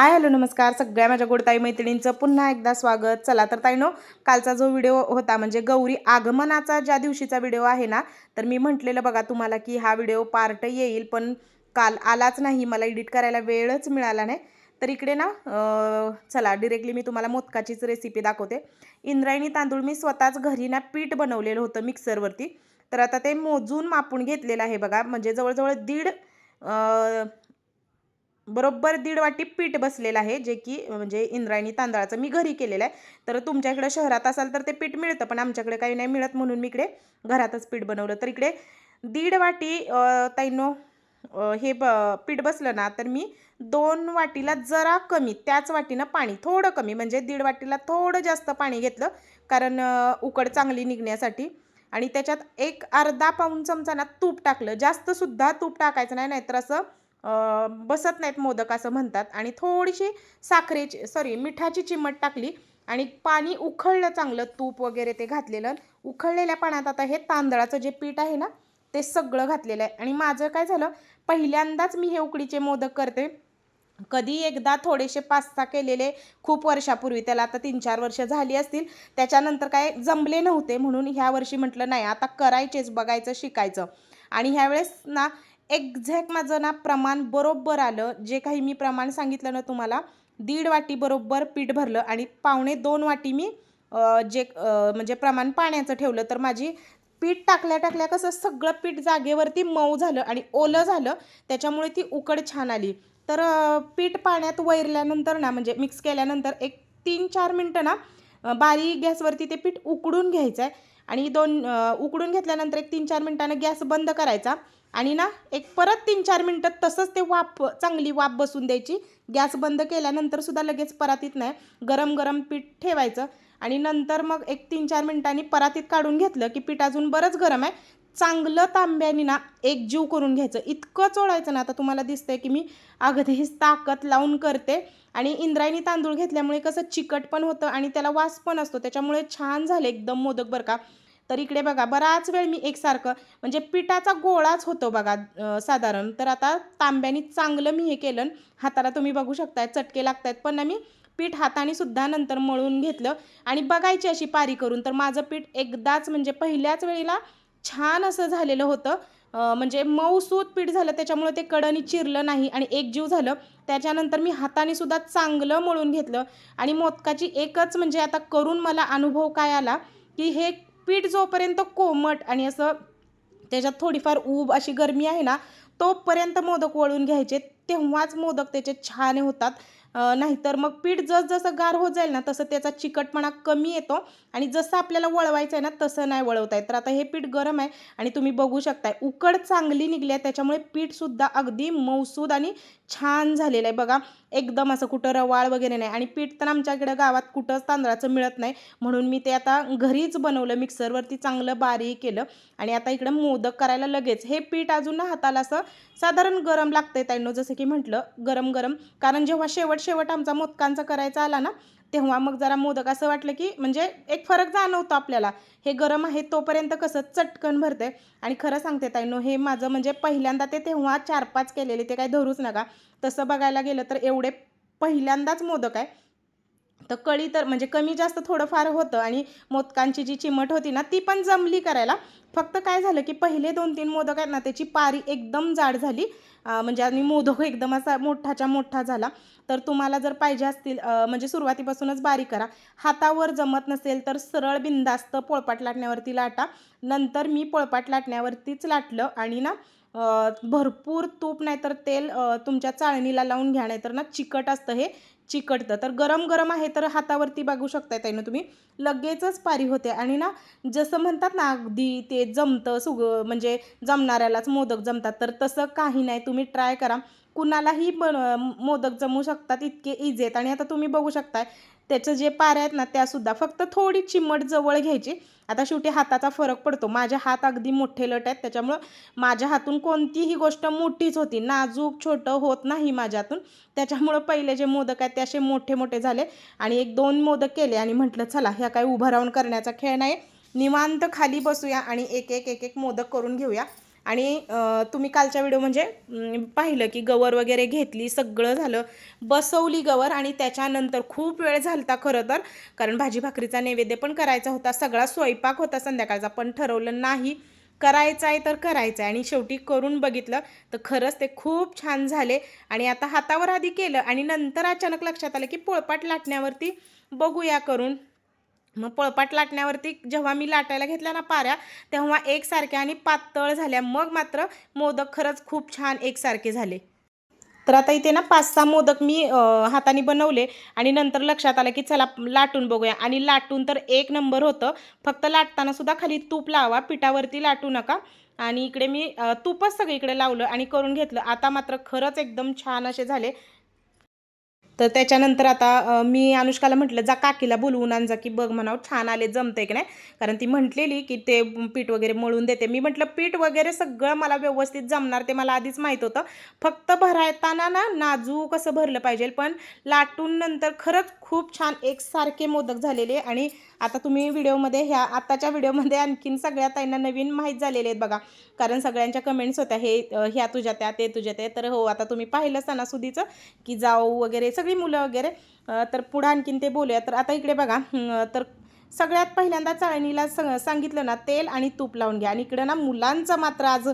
I hello नमस्कार. सगळ्या माझ्या गोडताई मैत्रिणींचं पुन्हा एकदा स्वागत. चला तर ताईनो कालचा जो व्हिडिओ होता म्हणजे गौरी आगमनाचा ज्या दिवशीचा व्हिडिओ आहे ना तर मी म्हटलेलं बघा तुम्हाला की हा व्हिडिओ पार्ट येईल पण काल आलाच नाही. मला एडिट करायला वेळच मिळाला नाही. तर इकडे ना चला डिरेक्टली मी तुम्हाला मोदकाचीच रेसिपी दाखवते. इंद्रायणी तांदूळ मी स्वतःच घरी ना पीठ बनवलेलं होतं मिक्सरवरती तर आता ते मोजून मापून घेतलेलं आहे बघा. म्हणजे जवळजवळ दीड बरोबर दीड वाटी पीठ बसलेलं आहे जे की म्हणजे इंद्रायणी तांदळाचं मी घरी केलेलं आहे. तर तुमच्याकडे शहरात असाल तर ते पीठ मिळतं पण आमच्याकडे काही नाही मिळत म्हणून मी इकडे घरातच पीठ बनवलं. तर इकडे दीड वाटी ताईनो हे ब पीठ बसलं ना तर मी दोन वाटीला जरा कमी त्याच वाटीनं पाणी थोडं कमी म्हणजे दीड वाटीला थोडं जास्त पाणी घेतलं कारण उकड चांगली निघण्यासाठी. आणि त्याच्यात एक अर्धा पाऊन चमचा ना तूप टाकलं जास्तसुद्धा तूप टाकायचं नाही नाहीतर असं बसत नाहीत मोदक असं म्हणतात. आणि थोडीशी साखरेची सॉरी मिठाची चिमट टाकली आणि पाणी उखळलं चांगलं तूप वगैरे ते घातलेलं. उखळलेल्या पाण्यात आता हे तांदळाचं जे पीठ आहे ना ते सगळं घातलेलं आहे. आणि माझं काय झालं पहिल्यांदाच मी हे उकडीचे मोदक करते. कधी एकदा थोडेसे पास्ता केलेले खूप वर्षापूर्वी त्याला आता तीन चार वर्ष झाली असतील. त्याच्यानंतर काय जमले नव्हते म्हणून ह्या वर्षी म्हटलं नाही आता करायचेच बघायचं शिकायचं. आणि ह्यावेळेस ना एक्झॅक्ट माझं ना प्रमाण बरोबर आलं. जे काही मी प्रमाण सांगितलं ना तुम्हाला दीड वाटी बरोबर पीठ भरलं आणि पावणे दोन वाटी मी जे म्हणजे प्रमाण पाण्याचं ठेवलं. तर माझी पीठ टाकल्या टाकल्या कसं सगळं पीठ जागेवरती मऊ झालं आणि ओलं झालं. त्याच्यामुळे ती उकड छान आली. तर पीठ पाण्यात वैरल्यानंतर ना म्हणजे मिक्स केल्यानंतर एक तीन चार मिनटं ना बारीक गॅसवरती ते पीठ उकडून घ्यायचं आहे आणि दोन उकडून घेतल्यानंतर एक तीन चार मिनटानं गॅस बंद करायचा. आणि ना एक परत तीन चार मिनटं तसंच ते वाफ चांगली वाफ बसून द्यायची. गॅस बंद केल्यानंतर सुद्धा लगेच परातीत नाही. गरम गरम पीठ ठेवायचं. आणि नंतर मग एक तीन चार मिनटांनी परातीत काढून घेतलं की पीठ अजून बरंच गरम आहे. चांगलं तांब्याने ना एक जीव करून घ्यायचं. इतकं चोळायचं ना आता तुम्हाला दिसतंय की मी अगदीच ताकद लावून करते. आणि इंद्रायणी तांदूळ घेतल्यामुळे कसं चिकट पण होतं आणि त्याला वास पण असतो. त्याच्यामुळे छान झालं एकदम मोदक बरं का. तर इकडे बघा बराच वेळ मी एकसारखं म्हणजे पिठाचा गोळाच होतो बघा साधारण. तर आता तांब्याने चांगलं मी हे केलं हाताला तुम्ही बघू शकताय चटके लागतायत. पण ना मी पीठ हाताने सुद्धा नंतर मळून घेतलं आणि बघायची अशी पारी करून तर माझं पीठ एकदाच म्हणजे पहिल्याच वेळेला छान असं झालेलं होतं. म्हणजे मऊसूत पीठ झालं त्याच्यामुळे ते कडणी चिरलं नाही आणि एकजीव झालं. त्याच्यानंतर मी हाताने सुद्धा चांगलं मळून घेतलं आणि मोदकाची एकच म्हणजे आता करून मला अनुभव काय आला की हे पीठ जोपर्यंत कोमट आणि असं त्याच्यात थोडीफार ऊब अशी गरमी आहे ना तोपर्यंत मोदक वळून घ्यायचे. तेव्हाच मोदक त्याचे छान होतात. नाहीतर मग पीठ जसजसं गार होत जाईल ना तसं त्याचा चिकटपणा कमी येतो. आणि जसं आपल्याला वळवायचं आहे ना तसं नाही वळवता येत. तर आता हे पीठ गरम आहे आणि तुम्ही बघू शकताय. उकड चांगली निघली आहे. त्याच्यामुळे पीठसुद्धा अगदी मऊसूद आणि छान झालेलं आहे. बघा एकदम असं कुठं रवाळ वगैरे नाही आणि पीठ तर आमच्याकडे गावात कुठंच तांदळाचं मिळत नाही. म्हणून मी ते आता घरीच बनवलं मिक्सरवरती चांगलं बारीक केलं आणि आता इकडं मोदक करायला लगेच. हे पीठ अजून ना हाताला असं साधारण गरम लागतंय ताईंनो जसं की म्हटलं गरम गरम कारण जेव्हा शेवट शेवट आमचा मोदकांचा करायचा आला ना तेव्हा मग जरा मोदक असं वाटलं की म्हणजे एक फरक जाणवतो आपल्याला. हे गरम आहे तोपर्यंत कसं चटकन भरते आणि खरं सांगते ताईनो हे माझं म्हणजे पहिल्यांदा ते तेव्हा चार पाच केलेले ते काही धरूच नका. तसं बघायला गेलं तर एवढे पहिल्यांदाच मोदक आहे. तर कळी तर म्हणजे कमी जास्त थोडंफार होतं आणि मोदकांची जी चिमट होती ना ती पण जमली करायला. फक्त काय झालं की पहिले दोन तीन मोदक आहेत ना त्याची पारी एकदम जाड झाली. म्हणजे आणि मोदक एकदम असा मोठाच्या मोठा झाला. तर तुम्हाला जर पाहिजे असतील म्हणजे सुरुवातीपासूनच बारीक करा. हातावर जमत नसेल तर सरळ बिंदास्त पोळपाट लाटण्यावरती लाटा. नंतर मी पोळपाट लाटण्यावरतीच लाटलं आणि ना भरपूर तूप नाहीतर तेल तुमच्या चाळणीला लावून घ्या नाहीतर ना चिकट असतं हे. चिकटतं. तर गरम गरम आहे तर हातावरती बघू शकताय त्यानं तुम्ही. लगेचच पारी होते. आणि ना जसं म्हणतात ना अगदी ते जमतं सुग म्हणजे जमणाऱ्यालाच मोदक जमतात. तर तसं काही नाही. तुम्ही ट्राय करा. कुणालाही बन मोदक जमू शकतात इतके इजी आहेत. आणि आता तुम्ही बघू शकताय त्याचं जे पाऱ्या आहेत ना त्यासुद्धा फक्त थोडी चिमट जवळ घ्यायची. आता शेवटी हाताचा फरक पडतो. माझे हात अगदी मोठे लट आहेत त्याच्यामुळं माझ्या हातून कोणतीही गोष्ट मोठीच होती. नाजूक छोटं होत नाही माझ्यातून. त्याच्यामुळं पहिले जे मोदक आहेत ते असे मोठे मोठे झाले. आणि एक दोन मोदक केले आणि म्हटलं चला ह्या काही उभं राहून करण्याचा खेळ नाही निवांत खाली बसूया आणि एक एक एक एक मोदक करून घेऊया. आणि तुम्ही कालच्या व्हिडिओ म्हणजे पाहिलं की गवर वगैरे घेतली सगळं झालं बसवली गवर आणि त्याच्यानंतर खूप वेळ झालता खरं तर. कारण भाजी भाकरीचा नैवेद्य पण करायचा होता सगळा स्वयंपाक होता संध्याकाळचा पण ठरवलं नाही. करायचं आहे तर करायचं आहे आणि शेवटी करून बघितलं तर खरंच ते खूप छान झाले. आणि आता हातावर आधी केलं आणि नंतर अचानक लक्षात आलं की पोळपाट लाटण्यावरती बघूया करून. मग पळपाट लाटण्यावरती जेव्हा मी लाटायला घेतल्या ना पाऱ्या तेव्हा एकसारख्या आणि पातळ झाल्या. मग मात्र मोदक खरंच खूप छान एकसारखे झाले. तर आता इथे ना पाच सहा मोदक मी हाताने बनवले आणि नंतर लक्षात आलं की चला लाटून बघूया. आणि लाटून तर एक नंबर होतं. फक्त लाटताना सुद्धा खाली तूप लावा पिठावरती लाटू नका. आणि इकडे मी तूपच सगळीकडे लावलं आणि करून घेतलं. आता मात्र खरंच एकदम छान असे झाले. तर त्याच्यानंतर आता मी अनुष्काला म्हटलं जा काकीला बोलवून आण जा की बघ म्हणावं छान आले जमते की नाही? कारण ती म्हटलेली की ते पीठ वगैरे मळून देते. मी म्हटलं पीठ वगैरे सगळं मला व्यवस्थित जमणार ते मला आधीच माहीत होतं. फक्त भरायताना ना नाजू कसं भरलं पाहिजे. पण लाटून नंतर खरंच खूप छान एकसारखे मोदक झालेले आणि आता तुम्ही व्हिडिओमध्ये ह्या आत्ताच्या व्हिडिओमध्ये आणखीन सगळ्या ताईंना नवीन माहीत झालेले आहेत बघा. कारण सगळ्यांच्या कमेंट्स होत्या हे ह्या तुझ्या त्या ते तुझ्या ते तर हो आता तुम्ही पाहिलं सणासुदीचं की जाऊ वगैरे सगळं मुलं वगैरे तर पुढं आणखीन ते बोलूया तर आता इकडे बघा तर सगळ्यात पहिल्यांदा चाळणीला स सांगितलं ना तेल आणि तूप लावून घ्या. आणि इकडं ना मुलांचं मात्र आज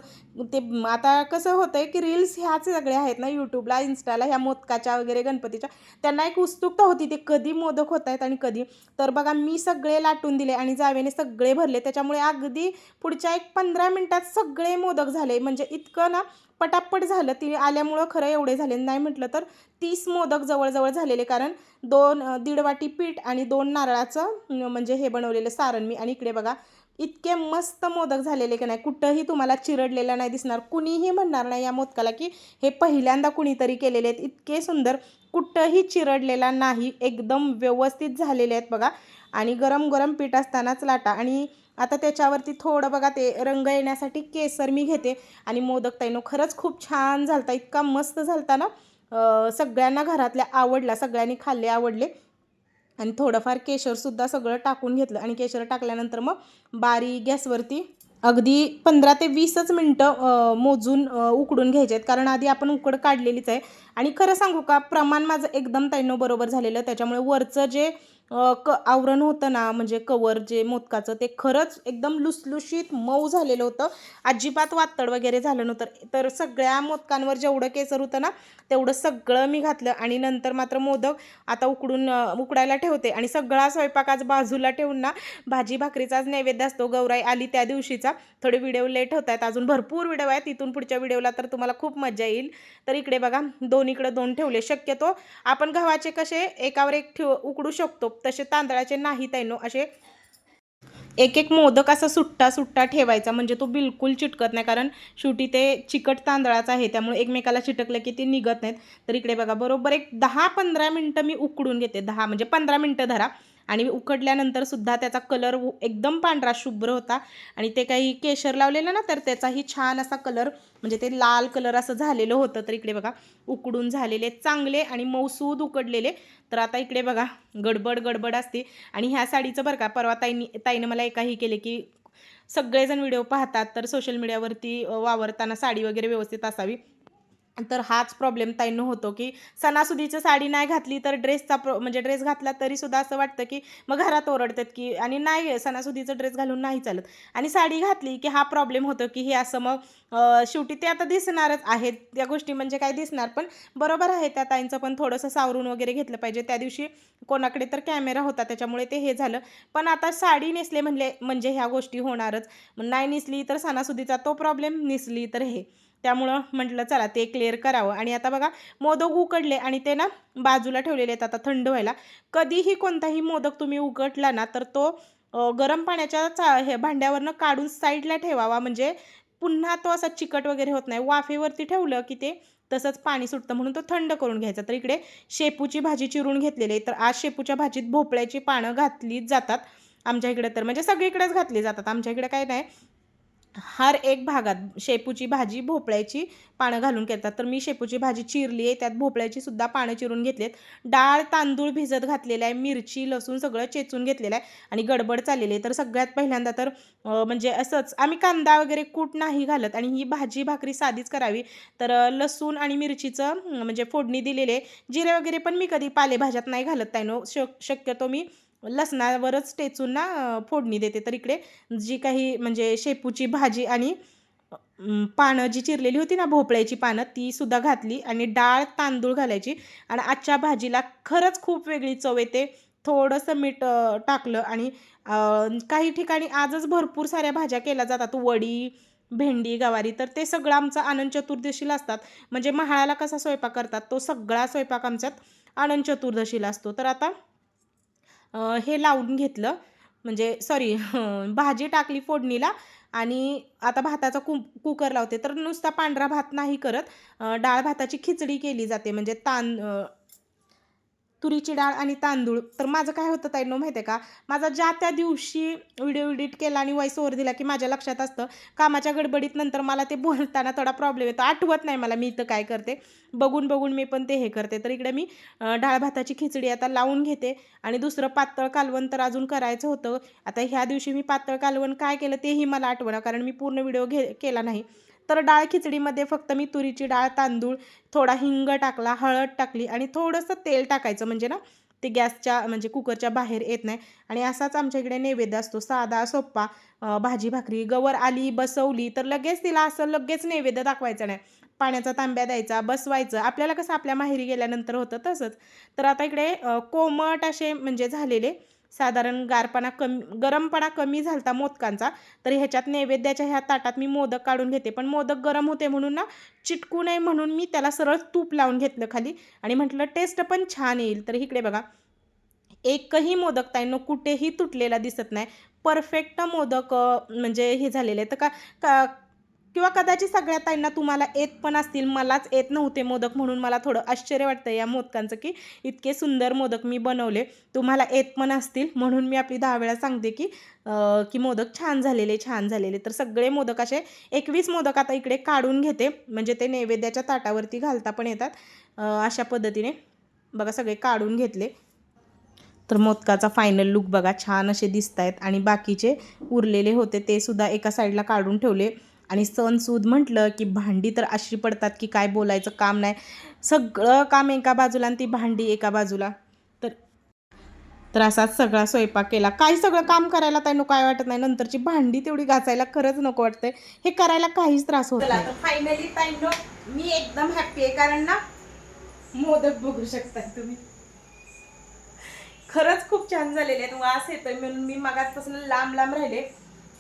ते आता कसं होतंय की रील्स ह्याच सगळ्या आहेत ना यूट्यूबला इन्स्टाला ह्या मोदकाच्या वगैरे गणपतीच्या. त्यांना एक उत्सुकता होती ते कधी मोदक होत आहेत आणि कधी. तर बघा मी सगळे लाटून दिले आणि जावेने सगळे भरले. त्याच्यामुळे अगदी पुढच्या एक पंधरा मिनटात सगळे मोदक झाले. म्हणजे इतकं ना पटापट झालं. ती आल्यामुळं खरं एवढे झाले. नाही म्हटलं तर तीस मोदक जवळजवळ झालेले कारण दोन दीड वाटी पीठ आणि दोन नारळाचं म्हणजे हे बनवलेलं सारण मी. आणि इकडे बघा इतके मस्त मोदक झालेले की नाही. कुठंही तुम्हाला चिरडलेला नाही दिसणार. कुणीही म्हणणार नाही या मोदकाला की हे पहिल्यांदा कुणीतरी केलेले आहेत. इतके सुंदर कुठंही चिरडलेला नाही. एकदम व्यवस्थित झालेले आहेत बघा. आणि गरम गरम पीठ असतानाच लाटा. आणि आता त्याच्यावरती थोडं बघा ते रंग येण्यासाठी केसर मी घेते. आणि मोदक ताईनो खरंच खूप छान झालता. इतका मस्त झालता ना? सगळ्यांना घरातल्या आवडला सगळ्यांनी खाल्ले आवडले. आणि थोडंफार केशरसुद्धा सगळं टाकून घेतलं. आणि केशर टाकल्यानंतर मग बारीक गॅसवरती अगदी पंधरा ते वीसच मिनटं मोजून उकडून घ्यायचे आहेत. कारण आधी आपण उकड काढलेलीच आहे. आणि खरं सांगू का प्रमाण माझं एकदम ताईनो बरोबर झालेलं. त्याच्यामुळे वरचं जे क आवरण होतं ना म्हणजे कवर जे मोदकाचं ते खरंच एकदम लुसलुशीत मऊ झालेलं होतं. अजिबात वातड वगैरे झालं नव्हतं. तर सगळ्या मोदकांवर जेवढं केसर होतं ना तेवढं सगळं मी घातलं आणि नंतर मात्र मोदक आता उकडून उकडायला ठेवते. आणि सगळा स्वयंपाक आज बाजूला ठेवून ना भाजी भाकरीचाच नैवेद्य असतो गौराई आली त्या दिवशीचा. थोडे व्हिडिओ लेट होत आहेत अजून भरपूर व्हिडिओ आहेत. तिथून पुढच्या व्हिडिओला तर तुम्हाला खूप मजा येईल. तर इकडे बघा दोन इकडं दोन ठेवले. शक्यतो आपण गव्हाचे कसे एकावर एक ठेव उकडू शकतो. तसे तांदळाचे नाही तैनो असे एक एक मोदक असा सुट्टा सुट्टा ठेवायचा. म्हणजे तो बिलकुल चिटकत नाही. कारण शेवटी ते चिकट तांदळाचा आहे. त्यामुळे एकमेकाला चिटकलं की ते निघत नाहीत. तर इकडे बघा बरोबर एक दहा पंधरा मिनटं मी उकडून घेते. दहा म्हणजे पंधरा मिनटं धरा. आणि उकडल्यानंतर सुद्धा त्याचा कलर एकदम पांढरा शुभ्र होता. आणि ते काही केशर लावलेलं ना तर त्याचाही छान असा कलर म्हणजे ते लाल कलर असं झालेलं होतं. तर इकडे बघा उकडून झालेले चांगले आणि मौसूद उकडलेले. तर आता इकडे बघा गडबड गडबड असते. आणि ह्या साडीचं बरं का परवा ताईनी ताईनं मला एकाही केले की सगळेजण व्हिडिओ पाहतात तर सोशल मीडियावरती वावरताना साडी वगैरे व्यवस्थित असावी. तर हाच प्रॉब्लेम ताईंनो होतो की सणासुदीचं साडी नाही घातली तर ड्रेसचा प्र म्हणजे ड्रेस घातला तरीसुद्धा असं वाटतं की मग घरात ओरडतात की आणि नाही सणासुदीचं ड्रेस घालून नाही चालत. आणि साडी घातली की हा प्रॉब्लेम होतो की हे असं मग शेवटी ते आता दिसणारच आहेत. त्या गोष्टी म्हणजे काय दिसणार पण बरोबर आहे त्या ताईंचं पण थोडंसं सावरून वगैरे घेतलं पाहिजे. त्या दिवशी कोणाकडे तर कॅमेरा होता त्याच्यामुळे ते हे झालं. पण आता साडी नेसले म्हणले म्हणजे ह्या गोष्टी होणारच. मग नाही नेसली तर सणासुदीचा तो प्रॉब्लेम नेसली तर हे. त्यामुळं म्हटलं चला ते क्लिअर करावं. आणि आता बघा मोदक उकडले आणि ते ना बाजूला ठेवलेले आहेत आता थंड व्हायला. कधीही कोणताही मोदक तुम्ही उकटला ना तर तो गरम पाण्याच्या चा हे भांड्यावरनं काढून साईडला ठेवावा. म्हणजे पुन्हा तो असा चिकट वगैरे होत नाही. वाफेवरती ठेवलं की ते तसंच पाणी सुटतं म्हणून तो थंड करून घ्यायचा. तर इकडे शेपूची भाजी चिरून घेतलेली आहे. तर आज शेपूच्या भाजीत भोपळ्याची पानं घातली जातात आमच्या इकडे तर. म्हणजे सगळीकडेच घातली जातात. आमच्या इकडे काय नाही. हर एक भागात शेपूची भाजी भोपळ्याची पानं घालून करतात. तर मी शेपूची भाजी चिरली आहे. त्यात भोपळ्याची सुद्धा पानं चिरून घेतलेत. डाळ तांदूळ भिजत घातलेलं आहे. मिरची लसूण सगळं चेचून घेतलेलं आहे आणि गडबड चाललेली आहे. तर सगळ्यात पहिल्यांदा तर म्हणजे असंच आम्ही कांदा वगैरे कूट नाही घालत आणि ही भाजी भाकरी साधीच करावी. तर लसूण आणि मिरचीचं म्हणजे फोडणी दिलेली आहे. जिरे वगैरे पण मी कधी पालेभाज्यात नाही घालत त्यानो शक शक्यतो मी लसणावरच टेचून ना फोडणी देते. तर इकडे जी काही म्हणजे शेपूची भाजी आणि पानं जी चिरलेली होती ना भोपळ्याची पानं ती सुद्धा घातली आणि डाळ तांदूळ घालायची. आणि आजच्या भाजीला खरंच खूप वेगळी चव येते. थोडंसं मीठ टाकलं आणि काही ठिकाणी आजच भरपूर साऱ्या भाज्या केल्या जातात. वडी भेंडी गवारी तर ते सगळं आमचं आनंद चतुर्दशीला असतात. म्हणजे महाळाला कसा स्वयंपाक करतात तो सगळा स्वयंपाक आमच्यात आनंद चतुर्दशीला असतो. तर आता हे लावून घेतलं. म्हणजे सॉरी भाजी टाकली फोडणीला आणि आता भाताचा कु कुकर लावते. तर नुसता पांढरा भात नाही करत. डाळ भाताची खिचडी केली जाते. म्हणजे तां तुरीची डाळ आणि तांदूळ. तर माझं काय होतं ताईनो माहिती आहे का? माझा ज्या त्या दिवशी व्हिडिओ एडिट केला आणि वॉईस ओव्हर दिला की माझ्या लक्षात असतं कामाच्या गडबडीत नंतर मला ते बोलताना थोडा प्रॉब्लेम येतो. आठवत नाही मला मी इथं काय करते. बघून बघून मी पण ते हे करते. तर इकडे मी डाळ भाताची खिचडी आता लावून घेते आणि दुसरं पातळ कालवण तर अजून करायचं होतं. आता ह्या दिवशी मी पातळ कालवण काय केलं तेही मला आठवणं कारण मी पूर्ण व्हिडिओ घे केला नाही. तर डाळ खिचडीमध्ये फक्त मी तुरीची डाळ तांदूळ थोडा हिंग टाकला हळद टाकली आणि थोडंसं तेल टाकायचं. म्हणजे ना ते गॅसच्या म्हणजे कुकरच्या बाहेर येत नाही. आणि असाच आमच्या इकडे नैवेद्य असतो साधा सोप्पा भाजी भाकरी. गवर आली बसवली तर लगेच तिला असं लगेच नैवेद्य दाखवायचं नाही. पाण्याचा तांब्या द्यायचा बसवायचं. आपल्याला कसं आपल्या माहेरी गेल्यानंतर होतं तसंच. तर आता इकडे कोमट असे म्हणजे झालेले साधारण गारपणा कमी गरमपणा कमी झालता मोदकांचा तर ह्याच्यात नैवेद्याच्या ह्या ताटात मी मोदक काढून घेते. पण मोदक गरम होते म्हणून ना चिटकू नये म्हणून मी त्याला सरळ तूप लावून घेतलं खाली आणि म्हटलं टेस्ट पण छान येईल. तर इकडे बघा एकही मोदक ताईंनो कुठेही तुटलेला दिसत नाही. परफेक्ट मोदक म्हणजे हे झालेले तर का का किंवा कदाचित सगळ्या ताईंना तुम्हाला येत पण असतील मलाच येत नव्हते मोदक म्हणून मला थोडं आश्चर्य वाटतं या मोदकांचं की इतके सुंदर मोदक मी बनवले. तुम्हाला येत पण असतील म्हणून मी आपली दहा वेळा सांगते की की मोदक छान झालेले छान झालेले. तर सगळे मोदक असे एकवीस मोदक आता इकडे काढून घेते. म्हणजे ते नैवेद्याच्या ताटावरती घालता पण येतात. अशा पद्धतीने बघा सगळे काढून घेतले. तर मोदकाचा फायनल लुक बघा छान असे दिसत आहेत आणि बाकीचे उरलेले होते ते सुद्धा एका साईडला काढून ठेवले. आणि सणसूद म्हटलं की भांडी तर अशी पडतात की काय बोलायचं काम नाही. सगळं काम एका बाजूला आणि ती भांडी एका बाजूला. तर तर असाच सगळा स्वयंपाक केला. काही सगळं काम करायला ताई नको काय वाटत नाही. नंतरची भांडी तेवढी घासायला खरंच नको वाटतंय. हे करायला काहीच त्रास होत नाही. फायनली ताई मी एकदम हॅप्पी आहे. कारण ना मोदक बघू शकताय तुम्ही. खरंच खूप छान झालेले आहेत. वास येतोय म्हणून मी मगाचपासून लांब लांब राहिले.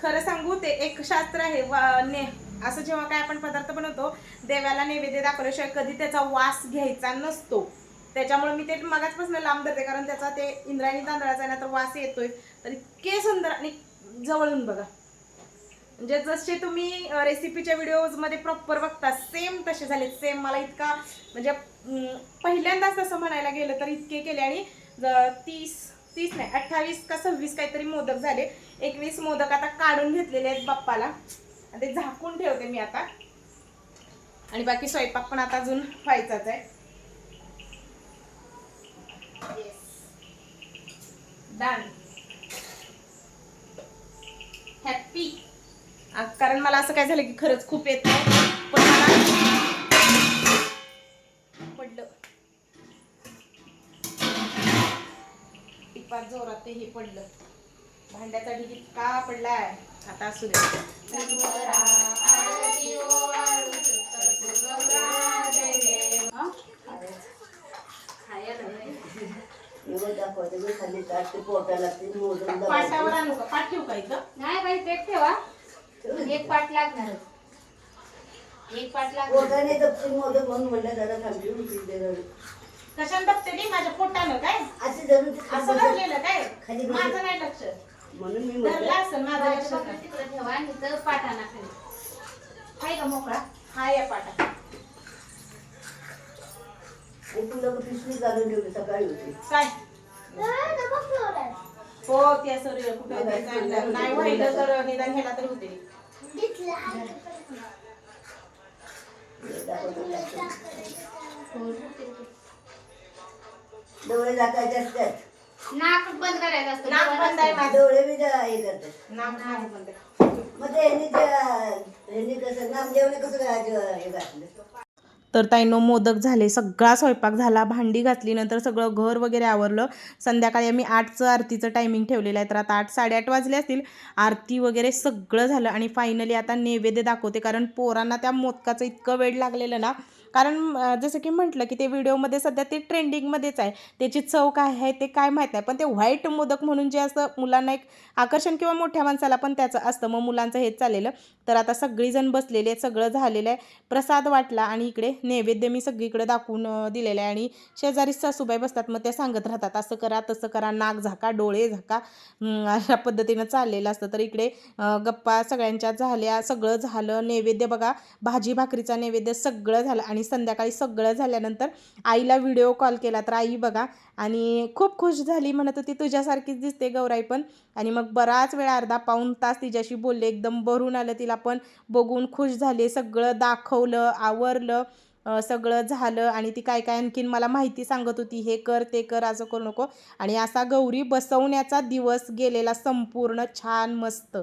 खरं सांगू ते एक शास्त्र आहे वा- ने. असं जेव्हा काय आपण पदार्थ बनवतो देवाला नैवेद्य दाखवल्याशिवाय कधी त्याचा वास घ्यायचा नसतो. त्याच्यामुळे मी ते मगाचपासून लांब धरते कारण त्याचा ते इंद्रायणी तांदळाचा आहे ना तर वास येतोय. तर इतके सुंदर आणि जवळून बघा. म्हणजे जसे तुम्ही रेसिपीच्या व्हिडिओजमध्ये प्रॉपर बघता सेम तसे झाले सेम मला इतका म्हणजे पहिल्यांदाच तसं म्हणायला गेलं तर इतके केले आणि तीस तीस नाही अठ्ठावीस का सव्वीस काहीतरी मोदक झाले. एकवीस मोदक आता काढून घेतलेले आहेत बाप्पाला. ते झाकून ठेवते मी आता. आणि बाकी स्वयंपाक पण आता अजून व्हायचाच आहे. डन हॅपी कारण मला असं काय झालं की खरंच खूप येत आहे टिपात जोरात ते हे पडलं. भांड्याचा ढीग इतका पडलाय. आता असू दे. ते ते पाटावर. आणू का? पाठ ठेवू का इथं? नाही बाई पेट ठेवा. एक पाट लागणार एक पाट लागणार. म्हणून म्हणलं जरा थांबली ते. कशाने बघते ती? माझ्या पोटानं काय? असे धरून ते खाली असं बसत- धरलेलं काय? खाली माझं नाही लक्ष. म्हणून मी धरलं म्हटलं असेल माझं लक्ष भाकरी नाही. तिकडे ठेवा आणि इथं पाटाना खाली. आहे का मोकळा? हा या पाटा. आणि तुला पिशवी घालून ठेवली सकाळी होती. काय? हो ते असं रे- कुठं नाही व्हायलं तर निदान ह्याला तरी होते. डोळे झाकायचे असतात. नाक बंद करायचं असतं नाक बंद आहे माझं. डोळे बी हे करतात. नाक माझं बंद आहे. मग ते ह्यांनी त्या- ह्यांनी कसं नामदेवने कसं काय हे घातलं तर ताईनो मोदक झाले सगळा स्वयंपाक झाला भांडी घातली नंतर सगळं घर वगैरे आवरलं. संध्याकाळी आम्ही आठचं आरतीचं टायमिंग ठेवलेलं आहे तर आता आठ साडेआठ वाजले असतील. आरती वगैरे सगळं झालं आणि फायनली आता नैवेद्य दाखवते कारण पोरांना त्या मोदकाचं इतकं वेळ लागलेलं ना कारण जसं की म्हटलं की ते व्हिडिओमध्ये सध्या ते ट्रेंडिंगमध्येच आहे. त्याची चव काय आहे ते काय माहीत नाही. पण ते व्हाईट मोदक म्हणून जे असं मुलांना एक आकर्षण किंवा मोठ्या माणसाला पण त्याचं असतं. मग मुलांचं हेच चाललेलं. तर आता सगळीजण बसलेले आहेत सगळं झालेलं आहे. प्रसाद वाटला आणि इकडे नैवेद्य मी सगळीकडे दाखवून दिलेलं आहे. आणि शेजारी सासूबाई बसतात मग त्या सांगत राहतात असं करा तसं करा नाक झाका डोळे झाका. अशा पद्धतीनं चाललेलं असतं. तर इकडे गप्पा सगळ्यांच्या झाल्या. सगळं झालं. नैवेद्य बघा भाजी भाकरीचा नैवेद्य सगळं झालं. आणि संध्याकाळी सगळं झाल्यानंतर आईला व्हिडिओ कॉल केला तर आई बघा. आणि खूप खुश झाली म्हणत होती तुझ्यासारखीच दिसते गौराई पण. आणि मग बराच वेळ अर्धा पाऊण तास तिच्याशी बोलले एकदम भरून आलं तिला पण. बघून खुश झाले सगळं दाखवलं आवरलं सगळं झालं. आणि ती काय काय आणखीन मला माहिती सांगत होती हे कर ते कर असं करू नको. आणि असा गौरी बसवण्याचा दिवस गेलेला संपूर्ण छान मस्त.